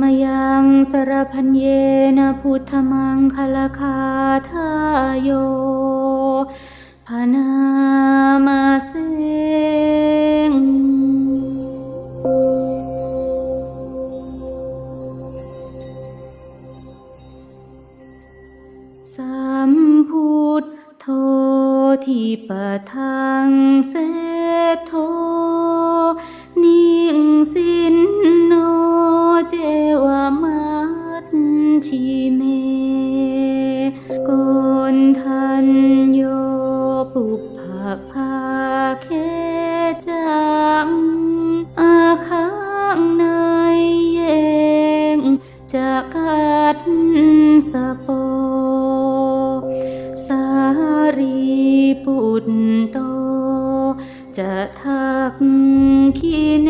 มยังสรพันเยนะพุทธมังคลคาทายโยพานามาเสงสัมพุทธโธที่ปะทังเสโท มัตชิเมโกนทันโยปุปภาภาเคจังอาคังในเยงจะกัดสะโป สารีปุตโตจะทักขีเน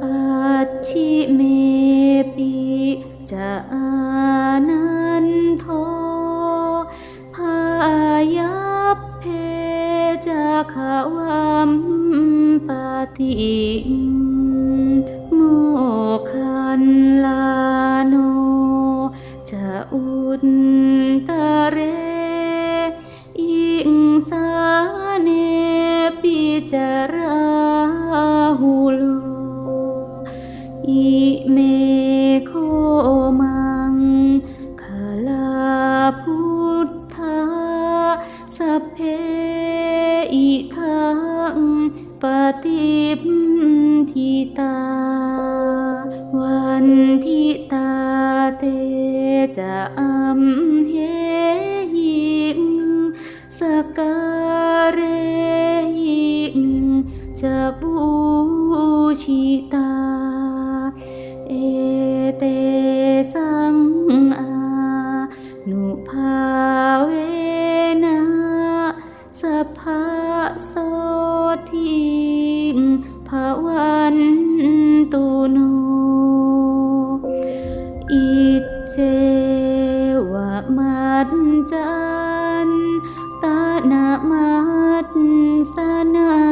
ปัจฉิเมปิจะอานันโทพายัพเพจะขวัมปฏิโมคันลาโนจะอุตตะเรอิงสาเนปิจารา อิเมโคมังคาลาพุทธาสเพอิทังปฏิปทิตา วันทิตาเตจะอัมเหหิงสกการหิงจะบูชิตา สังอานุภาเวนะสัพพะโสทิงภวันตุโนอิเจวะมัจจันตานามัตสนา